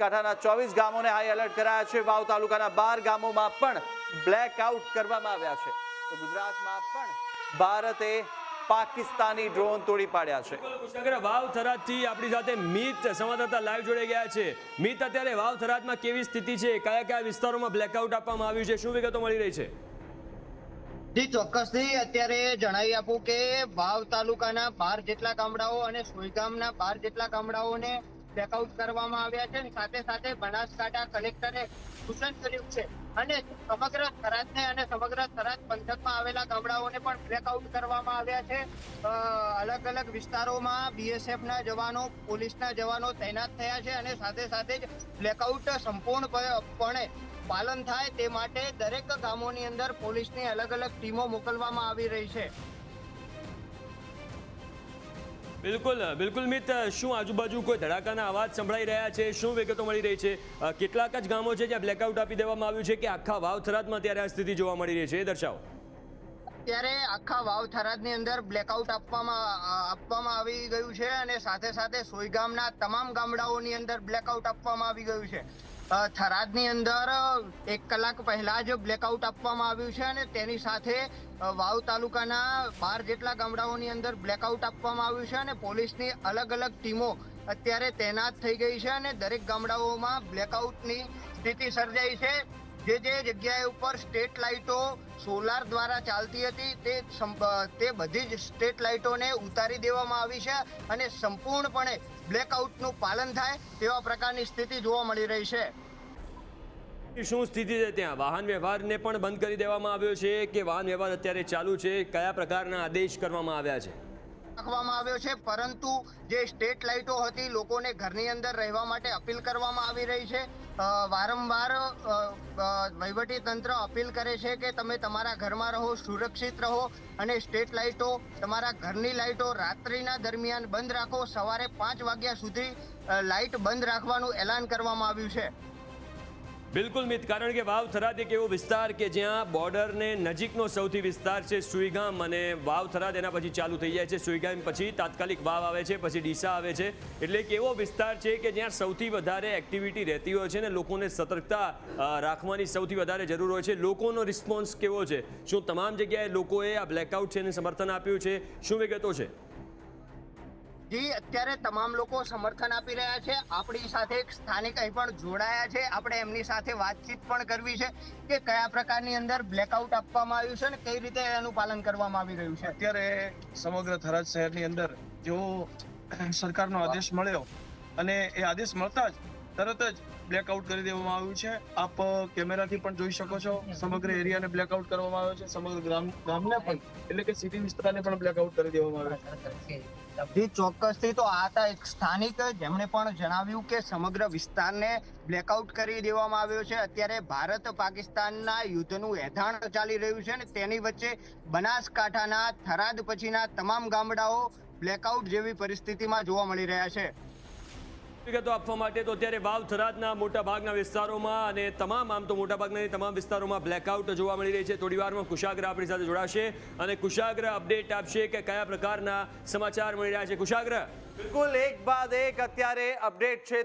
બનાસકાંઠાના ચોવીસ ગામોને હાઈ એલર્ટ કરાયા છે. વાવ તાલુકાના બાર ગામોમાં પણ બ્લેકઆઉટ કરવામાં આવ્યા છે. તો ગુજરાતમાં પણ ભારતે પાકિસ્તાની ડ્રોન તોડી પાડ્યા છે. કુશાગ્ર વાવ થરાદથી આપણી સાથે મિત સંવાદદાતા લાઈવ જોડે ગયા છે. મિત અત્યારે વાવ થરાદમાં કેવી સ્થિતિ છે? કયા કયા વિસ્તારોમાં બ્લેકઆઉટ આપવામાં આવ્યું છે? શું વિગતો મળી રહી છે? જી ચોક્કસથી અત્યારે જણાવી આપું કે વાવ તાલુકાના બાર જેટલા ગામડાઓ અને સોયગામના બાર જેટલા ગામડાઓને બ્લેકઆઉટ કરવામાં આવ્યા છે અને સાથે સાથે બનાસકાંઠા કલેક્ટરે સૂચન કર્યું છે અને સમગ્ર થરાદને અને સમગ્ર થરાદ પંથકમાં આવેલા ગામડાઓને પણ બ્લેકઆઉટ કરવામાં આવ્યા છે. અલગ અલગ વિસ્તારોમાં બીએસએફના જવાનો, પોલીસના જવાનો તૈનાત થયા છે અને સાથે સાથે જ બ્લેકઆઉટ સંપૂર્ણપણે પાલન થાય તે માટે દરેક ગામોની અંદર પોલીસની અલગ અલગ ટીમો મોકલવામાં આવી રહી છે. બિલકુલ બિલકુલ મિત, શું આજુબાજુ કોઈ ધડાકાના અવાજ સંભળાઈ રહ્યા છે? શું વિગતો મળી રહી છે? કેટલાક જ ગામો છે જ્યાં બ્લેકઆઉટ આપી દેવામાં આવ્યું છે કે આખા વાવ થરાદમાં ત્યારે આ સ્થિતિ જોવા મળી રહી છે. એ દર્શાવો. અત્યારે આખા વાવ થરાદની અંદર બ્લેકઆઉટ આપવામાં આપવામાં આવી ગયું છે અને સાથે સાથે સોયગામના તમામ ગામડાઓની અંદર બ્લેકઆઉટ આપવામાં આવી ગયું છે. થરાદની અંદર એક કલાક પહેલા જ બ્લેકઆઉટ આપવામાં આવ્યું છે અને તેની સાથે વાવ તાલુકાના બાર જેટલા ગામડાઓની અંદર બ્લેકઆઉટ આપવામાં આવ્યું છે અને પોલીસની અલગ અલગ ટીમો અત્યારે તૈનાત થઈ ગઈ છે અને દરેક ગામડાઓમાં બ્લેકઆઉટની સ્થિતિ સર્જાઈ છે. જે જે જગ્યાએ ઉપર સ્ટેટ લાઇટો સોલાર દ્વારા ચાલતી હતી, તે તે બધી જ સ્ટેટ લાઇટોને ઉતારી દેવામાં આવી છે અને સંપૂર્ણપણે બ્લેકઆઉટનું પાલન થાય તેવા પ્રકારની સ્થિતિ જોવા મળી રહી છે. શું સ્થિતિ છે ત્યાં? વાહન વ્યવહારને પણ બંધ કરી દેવામાં આવ્યો છે કે વાહન વ્યવહાર અત્યારે ચાલુ છે? કયા પ્રકારના આદેશ કરવામાં આવ્યા છે? રાખવામાં આવ્યો છે, પરંતુ જે સ્ટેટ લાઇટો હતી, લોકોને ઘરની અંદર રહેવા માટે અપીલ કરવામાં આવી રહી છે. વારંવાર વહીવટી તંત્ર અપીલ કરે છે કે તમે તમારા ઘરમાં રહો, સુરક્ષિત રહો અને સ્ટેટ લાઇટો તમારા ઘરની લાઇટો રાત્રિના દરમિયાન બંધ રાખો. સવારે પાંચ વાગ્યા સુધી લાઇટ બંધ રાખવાનું એલાન કરવામાં આવ્યું છે. બિલકુલ મિત, કારણ કે વાવ થરાદ એક એવો વિસ્તાર કે જ્યાં બોર્ડરને નજીકનો સૌથી વિસ્તાર છે સુઈગામ અને વાવ થરાદ એના પછી ચાલુ થઈ જાય છે. સુઈગામ પછી તાત્કાલિક વાવ આવે છે, પછી ડીસા આવે છે. એટલે એક એવો વિસ્તાર છે કે જ્યાં સૌથી વધારે એક્ટિવિટી રહેતી હોય છે ને લોકોને સતર્કતા રાખવાની સૌથી વધારે જરૂર હોય છે. લોકોનો રિસ્પોન્સ કેવો છે? શું તમામ જગ્યાએ લોકોએ આ બ્લેકઆઉટ છે એને સમર્થન આપ્યું છે? શું વિગતો છે? જી અત્યારે તમામ લોકો સમર્થન આપી રહ્યા છે. આપણી સાથે એક સ્થાનિક અહીં પણ જોડાયા છે. આપણે એમની સાથે વાતચીત પણ કરવી છે કે કયા પ્રકારની અંદર બ્લેકઆઉટ આપવામાં આવ્યું છે અને કઈ રીતે એનું પાલન કરવામાં આવી રહ્યું છે. અત્યારે સમગ્ર થરાદ શહેરની અંદર જેવો સરકારનો આદેશ મળ્યો અને એ આદેશ મળતા જ તરત જ બ્લેકઆઉટ કરી દેવામાં આવ્યું છે. આપ કેમેરાથી પણ જોઈ શકો છો. સમગ્ર એરિયાને બ્લેકઆઉટ કરવામાં આવ્યો છે. સમગ્ર ગ્રામ, ગામને પણ, એટલે કે સિટી વિસ્તારને પણ બ્લેકઆઉટ કરી દેવામાં આવ્યો છે. જી ચોક્કસથી તો આ હતા એક સ્થાનિક, જેમણે પણ જણાવ્યું કે સમગ્ર વિસ્તારને બ્લેકઆઉટ કરી દેવામાં આવ્યો છે. અત્યારે ભારત પાકિસ્તાનના યુદ્ધનું એધાણ ચાલી રહ્યું છે અને તેની વચ્ચે બનાસકાંઠાના થરાદ પછીના તમામ ગામડાઓ બ્લેકઆઉટ જેવી પરિસ્થિતિમાં જોવા મળી રહ્યા છે. વિગતો આપવા માટે તો અત્યારે વાવ થરાદના મોટાભાગના વિસ્તારોમાં અને તમામ આમ તો મોટા ભાગના નહીં, તમામ વિસ્તારોમાં બ્લેકઆઉટ જોવા મળી રહી છે. થોડી વારમાં કુશાગ્ર આપણી સાથે જોડાશે અને કુશાગ્ર અપડેટ આપશે કે કયા પ્રકારના સમાચાર મળી રહ્યા છે. કુશાગ્ર! બિલકુલ એક બાદ એક અત્યારે અપડેટ છે.